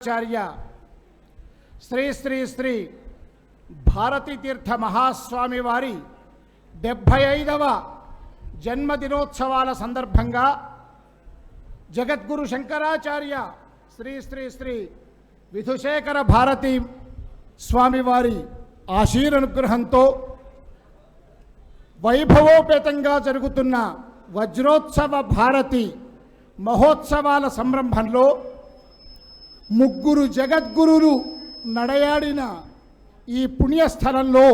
ఆచార్య శ్రీ శ్రీ శ్రీ భారతీ తీర్థ మహాస్వామి వారి డెబ్భై ఐదవ జన్మదినోత్సవాల సందర్భంగా జగద్గురు శంకరాచార్య శ్రీ శ్రీ శ్రీ విధుశేఖర భారతి స్వామివారి ఆశీరనుగ్రహంతో వైభవోపేతంగా జరుగుతున్న వజ్రోత్సవ భారతి మహోత్సవాల సంరంభంలో ముగ్గురు జగద్గురులు నడయాడిన ఈ పుణ్యస్థలంలో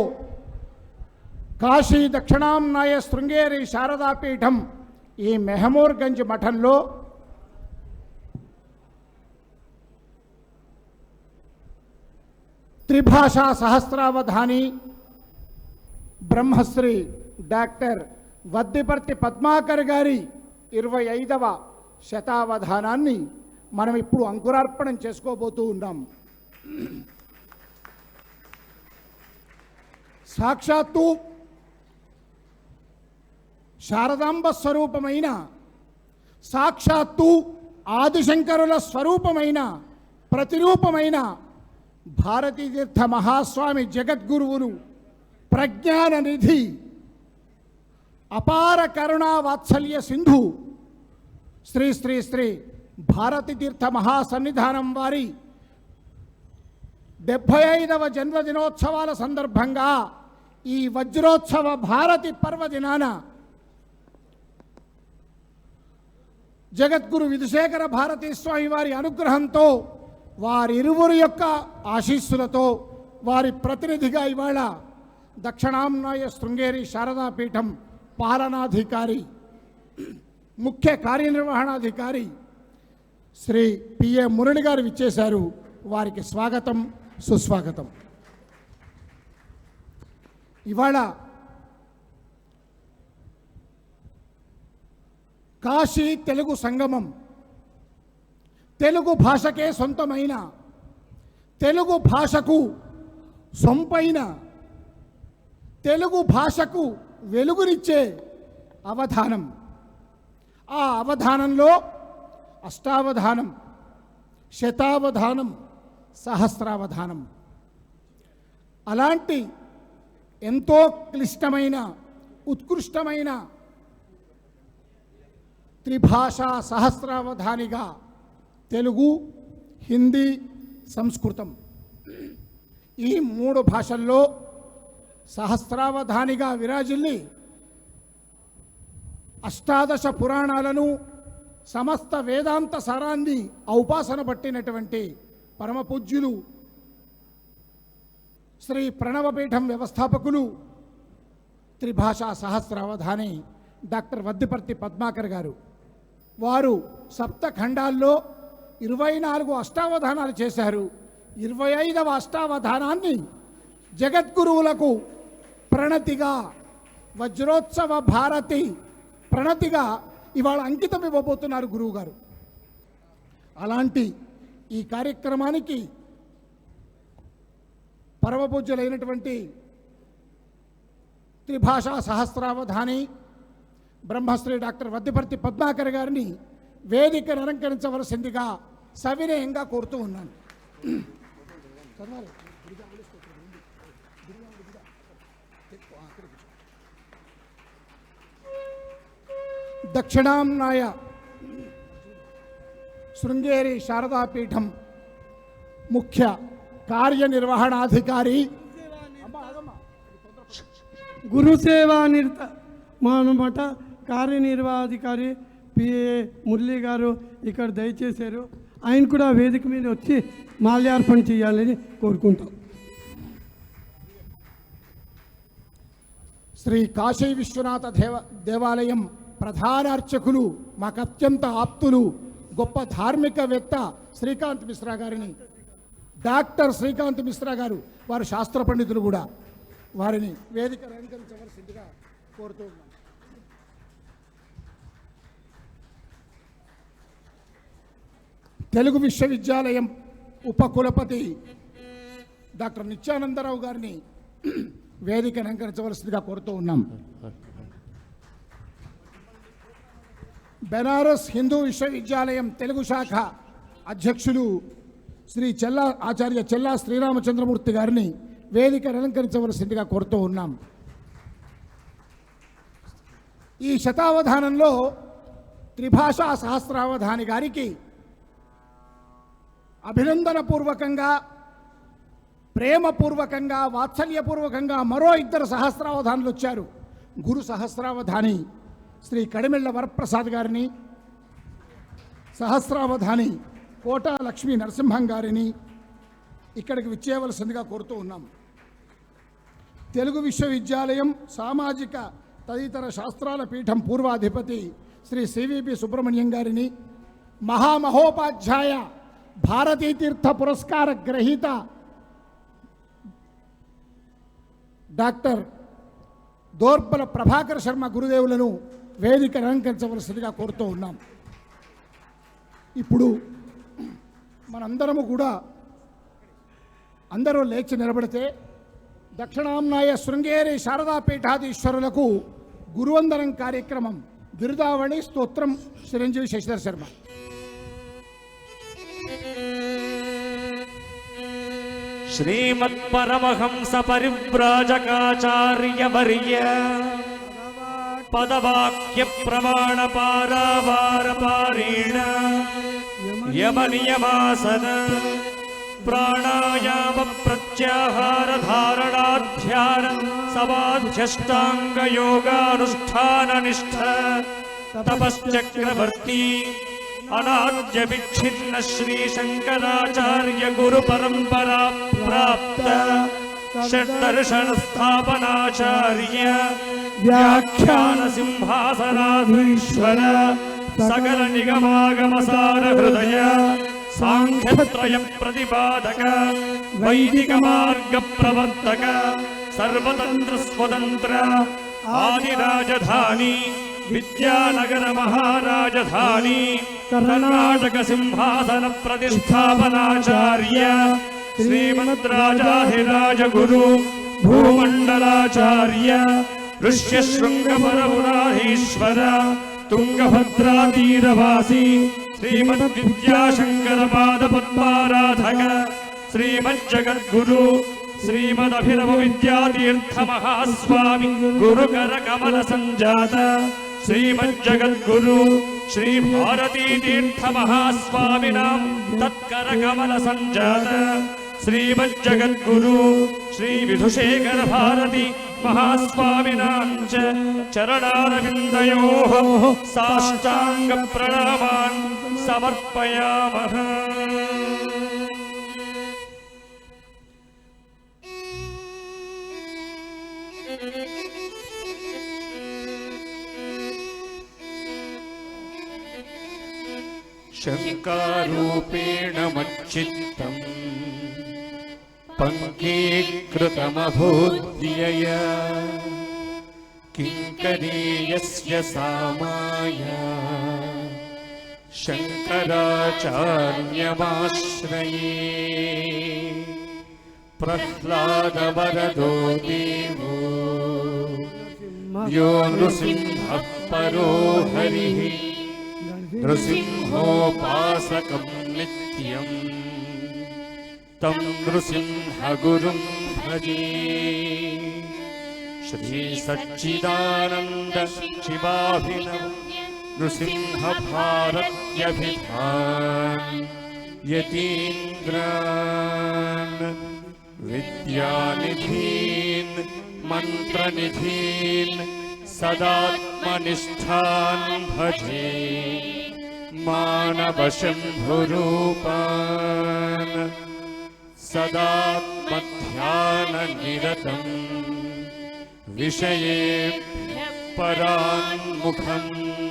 కాశీ దక్షిణాంనాయ శృంగేరి శారదాపీఠం ఈ మెహమూర్గంజ్ మఠంలో త్రిభాషా సహస్రావధాని బ్రహ్మశ్రీ డాక్టర్ వద్దిపర్తి పద్మాకర్ గారి ఇరవై ఐదవ శతావధానాన్ని మనం ఇప్పుడు అంకురార్పణం చేసుకోబోతూ ఉన్నాం. సాక్షాత్తు శారదాంబ స్వరూపమైన సాక్షాత్తు ఆదిశంకరుల స్వరూపమైన ప్రతిరూపమైన భారతీతీర్థ మహాస్వామి జగద్గురువులు ప్రజ్ఞాన నిధి అపార కరుణా వాత్సల్య సింధు శ్రీ శ్రీ శ్రీ భారతి తీర్థ మహాసన్నిధానం వారి డెబ్భై ఐదవ జన్మదినోత్సవాల సందర్భంగా ఈ వజ్రోత్సవ భారతి పర్వదినాన జగద్గురు విధుశేఖర భారతీ స్వామి వారి అనుగ్రహంతో వారిరువురు యొక్క ఆశీస్సులతో వారి ప్రతినిధిగా ఇవాళ దక్షిణాంనాయ శృంగేరి శారదాపీఠం పాలనాధికారి ముఖ్య కార్యనిర్వహణాధికారి శ్రీ పిఏ మురళి గారు విచ్చేశారు. వారికి స్వాగతం సుస్వాగతం. ఇవాళ కాశీ తెలుగు సంగమం. తెలుగు భాషకే సొంతమైన తెలుగు భాషకు సొంపైన తెలుగు భాషకు వెలుగునిచ్చే అవధానం. ఆ అవధానంలో అష్టావధానం శతావధానం సహస్రావధానం. అలాంటి ఎంతో క్లిష్టమైన ఉత్కృష్టమైన త్రిభాషా సహస్రావధానిగా తెలుగు హిందీ సంస్కృతం. ఈ మూడు భాషల్లో సహస్రావధానిగా విరాజిల్లి అష్టాదశ పురాణాలను సమస్త వేదాంత సారాన్ని ఔపాసన పట్టినటువంటి పరమపూజ్యులు శ్రీ ప్రణవపీఠం వ్యవస్థాపకులు త్రిభాషా సహస్రావధాని డాక్టర్ వద్దిపర్తి పద్మాకర్ గారు. వారు సప్తఖండాల్లో ఇరవై నాలుగు అష్టావధానాలు చేశారు. ఇరవై ఐదవ అష్టావధానాన్ని జగద్గురువులకు ప్రణతిగా వజ్రోత్సవ భారతి ప్రణతిగా ఇవాళ అంకితం ఇవ్వబోతున్నారు గురువు గారు అలాంటి ఈ కార్యక్రమానికి పరమపూజ్యులైనటువంటి త్రిభాషా సహస్రావధాని బ్రహ్మశ్రీ డాక్టర్ వద్దిపర్తి పద్మాకర్ గారిని వేదికను అలంకరించవలసిందిగా సవినయంగా కోరుతూ ఉన్నాను చదవాలి. దక్షిణాంనాయ శృంగేరి శారదాపీఠం ముఖ్య కార్యనిర్వహణాధికారి. గురుసేవా నిరత మానమాట కార్యనిర్వాహాధికారి పిఏ మురళి గారు ఇక్కడ దయచేశారు. ఆయన కూడా వేదిక మీద వచ్చి మాల్యార్పణ చేయాలని కోరుకుంటాం. శ్రీ కాశీ విశ్వనాథ దేవ దేవాలయం ప్రధాన అర్చకులు మాకు అత్యంత ఆప్తులు గొప్ప ధార్మికవేత్త శ్రీకాంత్ మిశ్రా గారిని. డాక్టర్ శ్రీకాంత్ మిశ్రా గారు వారు శాస్త్ర పండితులు కూడా. వారిని వేదిక అలంకరించవలసిందిగా కోరుతూ ఉన్నాం. తెలుగు విశ్వవిద్యాలయం ఉపకులపతి డాక్టర్ నిత్యానందరావు గారిని వేదిక అలంకరించవలసిందిగా కోరుతూ ఉన్నాం. బెనారస్ హిందూ విశ్వవిద్యాలయం తెలుగు శాఖ అధ్యక్షులు శ్రీ చెల్లా ఆచార్య చెల్లా శ్రీరామచంద్రమూర్తి గారిని వేదిక అలంకరించవలసిందిగా కోరుతూ ఉన్నాం. ఈ శతావధానంలో త్రిభాషా సహస్రావధాని గారికి అభినందనపూర్వకంగా ప్రేమపూర్వకంగా వాత్సల్యపూర్వకంగా మరో ఇద్దరు సహస్రావధానులు వచ్చారు. గురు సహస్రావధాని శ్రీ కడిమెళ్ళ వరప్రసాద్ గారిని సహస్రావధాని కోటా లక్ష్మీ నరసింహం గారిని ఇక్కడికి విచ్చేయవలసిందిగా కోరుతూ ఉన్నాం. తెలుగు విశ్వవిద్యాలయం సామాజిక తదితర శాస్త్రాల పీఠం పూర్వాధిపతి శ్రీ సివిపి సుబ్రహ్మణ్యం గారిని మహామహోపాధ్యాయ భారతీ తీర్థ పురస్కార గ్రహీత డాక్టర్ దోర్బల ప్రభాకర్ శర్మ గురుదేవులను వేదిక అలంకరించవలసిందిగా కోరుతూ ఉన్నాం ఇప్పుడు మనందరము కూడా అందరూ లేచి నిలబడితే దక్షిణాంనాయ శృంగేరి శారదాపీఠాధీశ్వరులకు గురువందనం కార్యక్రమం బిరుదావళి స్తోత్రం చిరంజీవి శశిధర్ శర్మ श्रीमत्परमहंस परिव्राजकाचार्यवर्य पदवाक्य प्रमाण पारावारपारेण यमनियमासन प्राणायाम प्रत्याहार धारणाध्यान समाध्यष्टाङ्ग योगानुष्ठाननिष्ठ तपश्चक्रवर्ती अनाद्य विच्छिन्न श्री शंकराचार्य गुरु परंपरा प्राप्त षड्दर्शन स्थापनाचार्य व्याख्यान सिंहासनाधीश्वर सकल निगमागम सार हृदय सांख्यत्रय प्रतिपादक वैदिक मार्ग प्रवर्तक सर्वतंत्र स्वतंत्र आदि राजधानी विद्यानगर महाराजधानी कर्नाटक सिंहासन प्रतिष्ठापनाचार्य श्रीमद् राजाधिराज गुरु भूमण्डलाचार्य ऋष्यशृङ्गपरपुराधीश्वर तुङ्गभद्रातीरवासी श्रीमद्विद्याशङ्करपादपद्माराधक श्रीमज्जगद्गुरु श्रीमदभिनव विद्यातीर्थ महास्वामी गुरुकर कमल संजात श्रीमज्जगद्गुरु श्री भारती श्रीमज्जगद्गुरु श्रीविधुशेखरभारती महास्वामिनां च चरणारविन्दयोः साष्टाङ्गप्रणामान् समर्पयामः। शङ्कारूपेण मच्चित्तम्। पङ्कीकृतमभूद्यय किङ्करीयस्य सामाया। शङ्कराचार्यमाश्रये। प्रह्लादवरदो देवो। यो नृसिंहः परो हरिः नृसिंहोपासकं नित्यम् तं नृसिंहगुरुं भजे। श्रीसच्चिदानन्द शिवाभिनव नृसिंहभारत्यभिधान्। यतीन्द्रान् विद्यानिधीन् मन्त्रनिधीन् सदात्मनिष्ठान् भजे। मानवशम्भुरूपान् सदात्मध्याननिरतम् विषयेभ्यः पराङ्मुखम्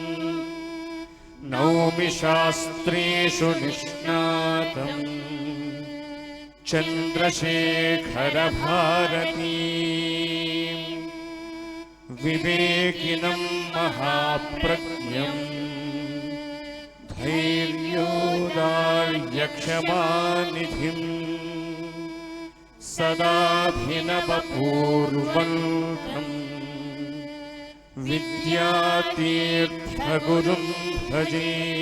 नौमि शास्त्रेषु निष्णातम्। चन्द्रशेखरभारती। विवेकिनं महाप्रज्ञम्। धैर्योदार्यक्षमानिधिम् सदाभिनवपूर्वन्तम् विद्यातीर्थगुरुं भजे।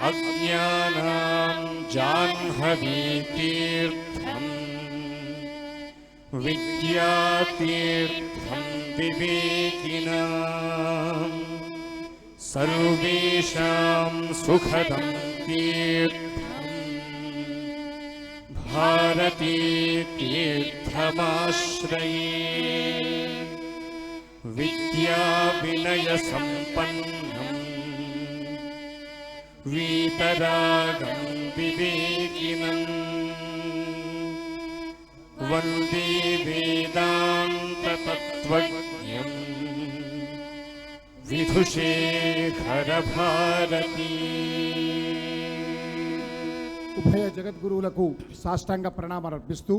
अज्ञानां जाह्नवीतीर्थम्। विद्यातीर्थं विवेकिनाम्। सर्वेषां सुखदं तीर्थम् भारती तीर्थमाश्रये विद्याविनयसम्पन्नम्। वीतरागं विवेकिनम्। वन्दे वेदान्ततत्त्वज्ञम्। विधुशेखरभारती ఉభయ జగద్గురువులకు సాష్టాంగ ప్రణామాలు అర్పిస్తూ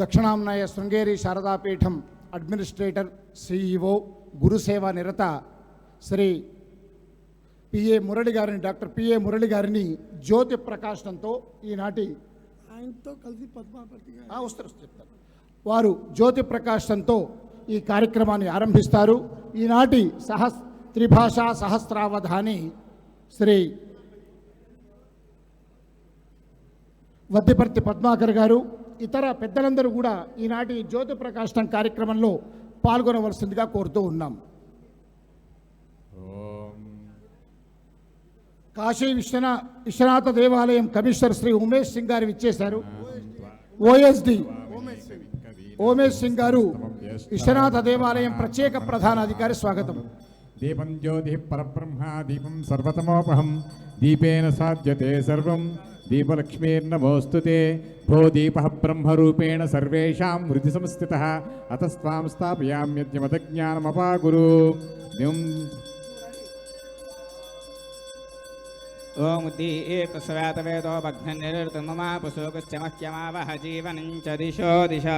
దక్షిణాంనాయ శృంగేరి శారదాపీఠం అడ్మినిస్ట్రేటర్ సిఇఓ గురుసేవ నిరత శ్రీ పిఏ మురళి గారిని డాక్టర్ పిఏ మురళి గారిని జ్యోతి ప్రకాశనంతో ఈనాటి ఆయనతో కలిసి పద్మాపతి వస్తారు, చెప్తారు వారు జ్యోతి ప్రకాశంతో ఈ కార్యక్రమాన్ని ఆరంభిస్తారు. ఈనాటి సహస్ త్రిభాషా సహస్రావధాని శ్రీ వద్దిపర్తి పద్మాకర్ గారు ఇతర పెద్దలందరూ కూడా ఈనాటి జ్యోతి ప్రకాశనం కార్యక్రమంలో పాల్గొనవలసిందిగా కోరుతూ ఉన్నాం. కాశీ విశ్వనా విశ్వనాథ దేవాలయం కమిషనర్ శ్రీ ఉమేష్ సింగ్ గారు ఇచ్చేశారు ఓఎస్డి. ఓమేష్ సింగ్ గారు విశ్వనాథ దేవాలయం ప్రత్యేక ప్రధాన అధికారి స్వాగతం. దీపం జ్యోతి పరబ్రహ్మ దీపం సర్వతమోపహం దీపేన సాధ్యతే సర్వం. దీపలక్ష్మీర్నమోऽस्तु ते भो दीपः ब्रह्मरूपेण सर्वेषां हृदि संस्थितः अतस्त्वां स्थापयाम्यद्यमतज्ञानमपागुरु ओमुदी एकस्वातवेदो भग्ननिरतममापुशोकश्चमह्यमावह जीवनं च दिशो दिशा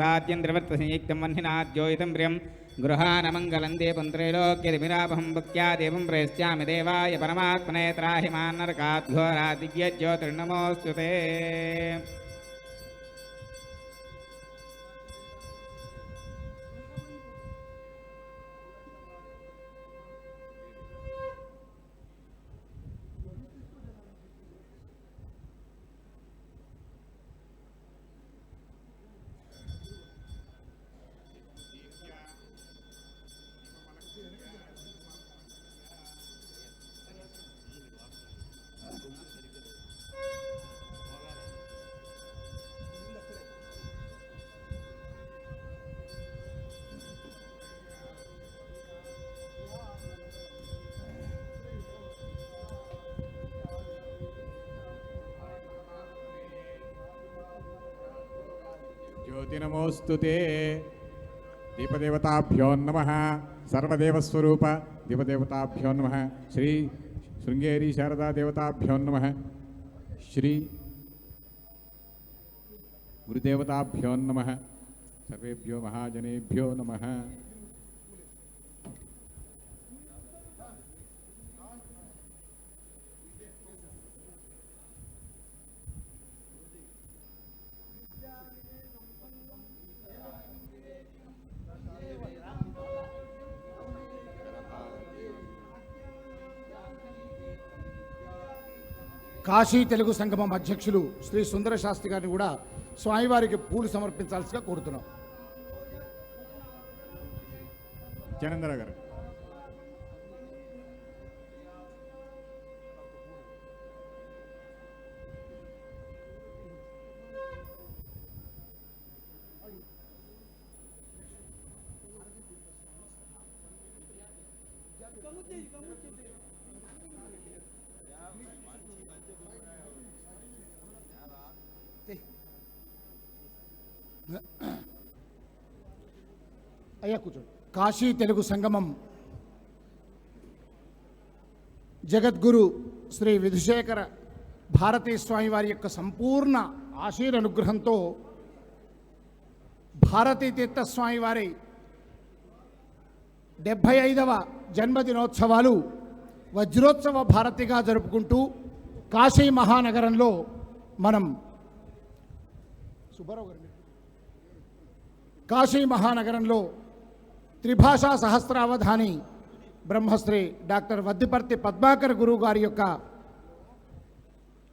साद्यन्द्रवर्तसंयुक्तं वह्निनाद्योयितं प्रियम् గృహానమంగళం దీపం త్రైలోక్యదిమిరాపహం భక్త్యా దీపం ప్రేస్యామి దేవాయ పరమాత్మనే త్రాహి మాన్నరకాద్ఘోరా దివ్యజ్యోతిర్నమోస్తుతే श्रीमती नमोऽस्तु ते दीपदेवताभ्यो नम। सर्वदेवस्वरूप दीपदेवताभ्यो नम। श्री शृंगेरी शारदा देवताभ्यो नम। श्री गुरुदेवताभ्यो नम। सर्वेभ्यो महाजनेभ्यो नमः। కాశీ తెలుగు సంగమం అధ్యక్షులు శ్రీ సుందర శాస్త్రి గారిని కూడా స్వామివారికి పూలు సమర్పించాల్సిగా కోరుతున్నాం. జనందర గారు. అయ్యా కూర్చోండి. కాశీ తెలుగు సంగమం. జగద్గురు శ్రీ విధుశేఖర భారతీ స్వామి వారి యొక్క సంపూర్ణ ఆశీర్ అనుగ్రహంతో భారతీ తీర్థ వారి డెబ్భై ఐదవ జన్మదినోత్సవాలు వజ్రోత్సవ భారతిగా జరుపుకుంటూ కాశీ మహానగరంలో మనం సుబ్బారావు గారు కాశీ మహానగరంలో త్రిభాషా సహస్రావధాని బ్రహ్మశ్రీ డాక్టర్ వద్దిపర్తి పద్మాకర్ గురువు గారి యొక్క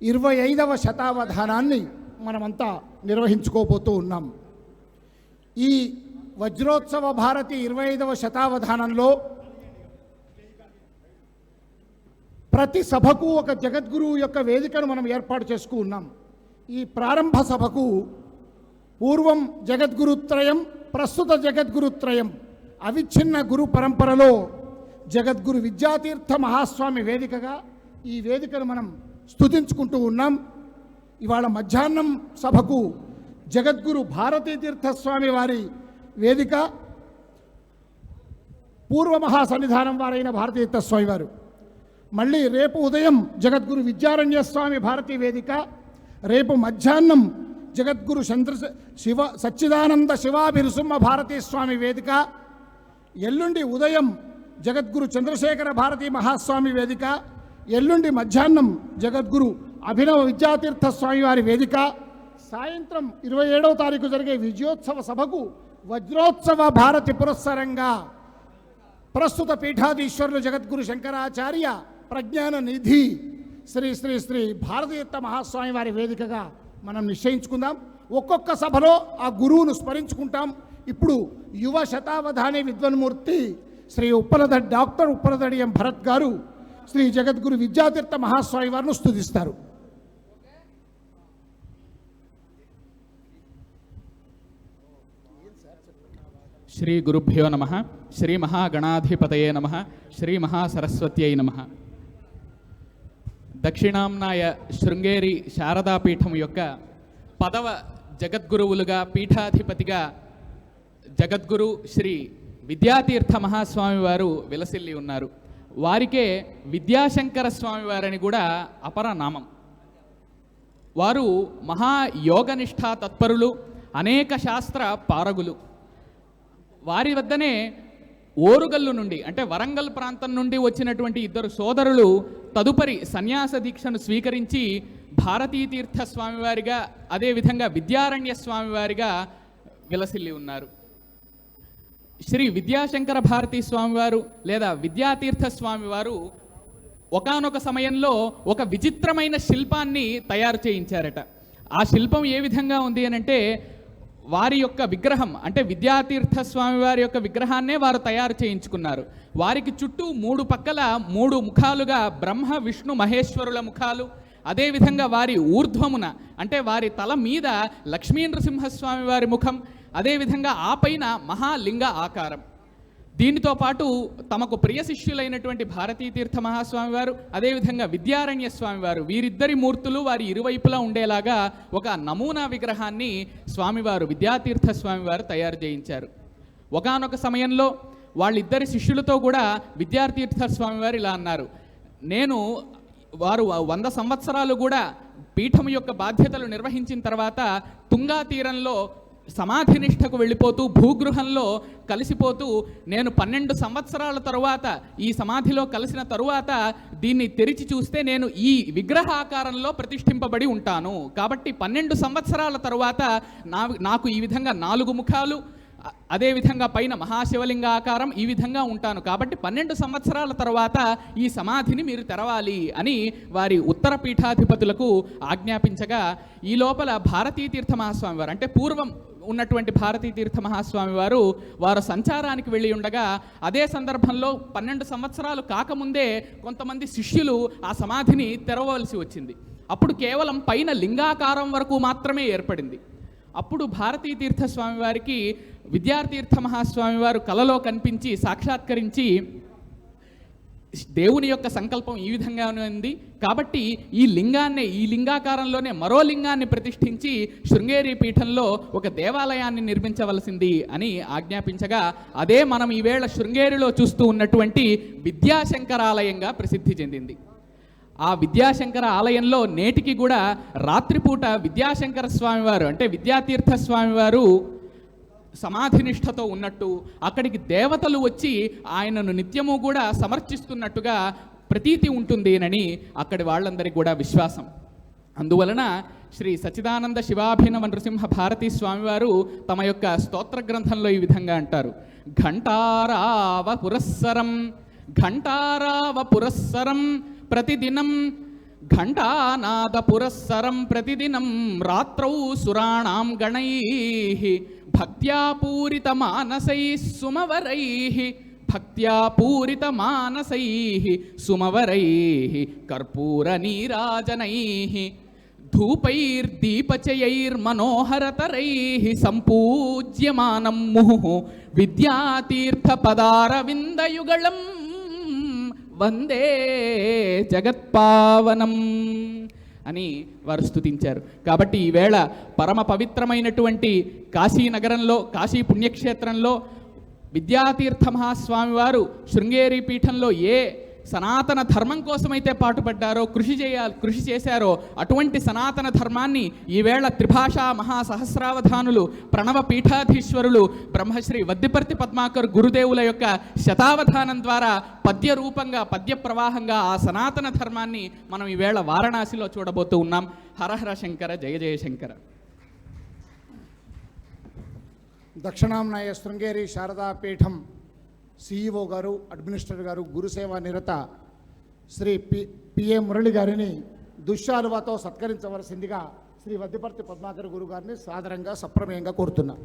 ఇరవై ఐదవ శతావధానాన్ని మనమంతా నిర్వహించుకోబోతూ ఉన్నాం. ఈ వజ్రోత్సవ భారతి ఇరవై ఐదవ శతావధానంలో ప్రతి సభకు ఒక జగద్గురువు యొక్క వేదికను మనం ఏర్పాటు చేసుకు ఉన్నాం. ఈ ప్రారంభ సభకు పూర్వం జగద్గురుత్రయం ప్రస్తుత జగద్గురుత్రయం అవిచ్ఛిన్న గురు పరంపరలో జగద్గురు విద్యాతీర్థ మహాస్వామి వేదికగా ఈ వేదికను మనం స్తుతించుకుంటూ ఉన్నాం. ఇవాళ మధ్యాహ్నం సభకు జగద్గురు భారతీతీర్థ స్వామి వారి వేదిక పూర్వ మహాసన్నిధానం వారైన భారతీతీర్థస్వామి వారు. మళ్ళీ రేపు ఉదయం జగద్గురు విద్యారణ్య స్వామి భారతీ వేదిక రేపు మధ్యాహ్నం జగద్గురు చంద్ర శివ సచ్చిదానంద శివాభిరుసుమ్మ భారతీ స్వామి వేదిక ఎల్లుండి ఉదయం జగద్గురు చంద్రశేఖర భారతీ మహాస్వామి వేదిక ఎల్లుండి మధ్యాహ్నం జగద్గురు అభినవ విద్యాతీర్థ స్వామివారి వేదిక సాయంత్రం ఇరవై ఏడవ తారీఖు జరిగే విజయోత్సవ సభకు వజ్రోత్సవ భారతి పురస్సరంగా. ప్రస్తుత పీఠాధీశ్వరులు జగద్గురు శంకరాచార్య ప్రజ్ఞాన నిధి శ్రీ శ్రీ శ్రీ భారతీయత్త మహాస్వామి వారి వేదికగా మనం నిశ్చయించుకుందాం. ఒక్కొక్క సభలో ఆ గురువును స్మరించుకుంటాం. ఇప్పుడు యువ శతావధాని విద్వన్మూర్తి శ్రీ ఉప్పలద డాక్టర్ ఉప్పలదడియం భరత్ గారు శ్రీ జగద్గురు విద్యాతీర్థ మహాస్వామి వారిని స్తుతిస్తారు. శ్రీ గురుభ్యో నమ శ్రీ మహాగణాధిపతయే నమ శ్రీ మహాసరస్వత్యై నమ. దక్షిణాంనాయ శృంగేరి శారదాపీఠం యొక్క పదవ జగద్గురువులుగా పీఠాధిపతిగా జగద్గురు శ్రీ విద్యాతీర్థ మహాస్వామి వారు విలసిల్లి ఉన్నారు. వారికే విద్యాశంకర స్వామి వారని కూడా అపర నామం. వారు మహాయోగనిష్ఠా తత్పరులు అనేక శాస్త్ర పారగులు. వారి వద్దనే ఓరుగల్లు నుండి అంటే వరంగల్ ప్రాంతం నుండి వచ్చినటువంటి ఇద్దరు సోదరులు తదుపరి సన్యాస దీక్షను స్వీకరించి భారతీతీర్థ స్వామివారిగా అదేవిధంగా విద్యారణ్య స్వామివారిగా విలసిల్లి ఉన్నారు. శ్రీ విద్యాశంకర భారతీ స్వామివారు లేదా విద్యాతీర్థ స్వామివారు ఒకానొక సమయంలో ఒక విచిత్రమైన శిల్పాన్ని తయారు చేయించారట. ఆ శిల్పం ఏ విధంగా ఉంది అని అంటే వారి యొక్క విగ్రహం అంటే విద్యాతీర్థ స్వామి వారి యొక్క విగ్రహాన్నే వారు తయారు చేయించుకున్నారు. వారికి చుట్టూ మూడు పక్కల మూడు ముఖాలుగా బ్రహ్మ విష్ణు మహేశ్వరుల ముఖాలు అదేవిధంగా వారి ఊర్ధ్వమున అంటే వారి తల మీద లక్ష్మీ నృసింహస్వామి వారి ముఖం అదేవిధంగా ఆ పైన మహాలింగ ఆకారం. దీనితో పాటు తమకు ప్రియ శిష్యులైనటువంటి భారతీ తీర్థ మహాస్వామి వారు అదేవిధంగా విద్యారణ్య స్వామి వారు వీరిద్దరి మూర్తులు వారి ఇరువైపులా ఉండేలాగా ఒక నమూనా విగ్రహాన్ని స్వామివారు విద్యాతీర్థ స్వామివారు తయారు చేయించారు. ఒకానొక సమయంలో వాళ్ళిద్దరి శిష్యులతో కూడా విద్యాతీర్థ స్వామివారు ఇలా అన్నారు నేను వారు వంద సంవత్సరాలు కూడా పీఠం యొక్క బాధ్యతలు నిర్వహించిన తర్వాత తుంగా తీరంలో సమాధి నిష్టకు వెళ్ళిపోతూ భూగృహంలో కలిసిపోతూ నేను పన్నెండు సంవత్సరాల తరువాత ఈ సమాధిలో కలిసిన తరువాత దీన్ని తెరిచి చూస్తే నేను ఈ విగ్రహ ఆకారంలో ప్రతిష్ఠింపబడి ఉంటాను. కాబట్టి పన్నెండు సంవత్సరాల తరువాత నా నాకు ఈ విధంగా నాలుగు ముఖాలు అదే అదేవిధంగా పైన మహాశివలింగ ఆకారం ఈ విధంగా ఉంటాను. కాబట్టి పన్నెండు సంవత్సరాల తర్వాత ఈ సమాధిని మీరు తెరవాలి అని వారి ఉత్తర పీఠాధిపతులకు ఆజ్ఞాపించగా ఈ లోపల భారతీ తీర్థ మహాస్వామి వారు అంటే పూర్వం ఉన్నటువంటి భారతీ తీర్థ మహాస్వామి వారు వారు సంచారానికి వెళ్ళి ఉండగా అదే సందర్భంలో పన్నెండు సంవత్సరాలు కాకముందే కొంతమంది శిష్యులు ఆ సమాధిని తెరవవలసి వచ్చింది. అప్పుడు కేవలం పైన లింగాకారం వరకు మాత్రమే ఏర్పడింది. అప్పుడు భారతీ తీర్థ స్వామి వారికి మహాస్వామి వారు కలలో కనిపించి సాక్షాత్కరించి దేవుని యొక్క సంకల్పం ఈ విధంగానే ఉంది. కాబట్టి ఈ లింగాన్ని ఈ లింగాకారంలోనే మరో లింగాన్ని ప్రతిష్ఠించి శృంగేరి పీఠంలో ఒక దేవాలయాన్ని నిర్మించవలసింది అని ఆజ్ఞాపించగా అదే మనం ఈవేళ శృంగేరిలో చూస్తూ ఉన్నటువంటి విద్యాశంకరాలయంగా ప్రసిద్ధి చెందింది. ఆ విద్యాశంకర ఆలయంలో నేటికి కూడా రాత్రిపూట విద్యాశంకర స్వామివారు అంటే విద్యాతీర్థ స్వామివారు సమాధినిష్టతో ఉన్నట్టు అక్కడికి దేవతలు వచ్చి ఆయనను నిత్యము కూడా సమర్చిస్తున్నట్టుగా ప్రతీతి ఉంటుంది అని అక్కడి వాళ్ళందరికీ కూడా విశ్వాసం. అందువలన శ్రీ సచిదానంద శివాభినవ నృసింహ భారతీ స్వామివారు తమ యొక్క స్తోత్ర గ్రంథంలో ఈ విధంగా అంటారు. ఘంటారావ పురస్సరం ఘంటారావ పురస్సరం ప్రతిదినం ఘంటానాద పురస్సరం ప్రతిదినం రాత్రౌ సురాణాం గణై భక్త్యా పూరిత మానసై సుమవరై భక్త్యా పూరిత మానసై సుమవరై కర్పూర నీరాజనై ధూపైర్దీపచయైర్మనోహరతరై సంపూజ్యమానం ముహుః విద్యాతీర్థపదారవిందయుగళం వందే జగత్పావనం అని వారు స్థుతించారు కాబట్టి ఈవేళ పరమ పవిత్రమైనటువంటి కాశీ నగరంలో కాశీ పుణ్యక్షేత్రంలో విద్యాతీర్థ మహాస్వామి వారు శృంగేరి పీఠంలో ఏ సనాతన ధర్మం కోసమైతే పాటుపడ్డారో కృషి చేయాలి కృషి చేశారో అటువంటి సనాతన ధర్మాన్ని ఈవేళ త్రిభాషా మహాసహస్రావధానులు ప్రణవ పీఠాధీశ్వరులు బ్రహ్మశ్రీ వద్దిపర్తి పద్మాకర్ గురుదేవుల యొక్క శతావధానం ద్వారా పద్య రూపంగా పద్య ప్రవాహంగా ఆ సనాతన ధర్మాన్ని మనం ఈవేళ వారణాసిలో చూడబోతూ ఉన్నాం. హరహర శంకర జయ జయశంకర దక్షిణాంనాయ శృంగేరి శారదా పీఠం సిఇఓ గారు అడ్మినిస్ట్రేటర్ గారు గురుసేవ నిరత శ్రీ పి పిఏ మురళి గారిని దుశ్శాలువాతో సత్కరించవలసిందిగా శ్రీ వద్దిపర్తి పద్మాకర్ గురు గారిని సాదరంగా సప్రమేయంగా కోరుతున్నాను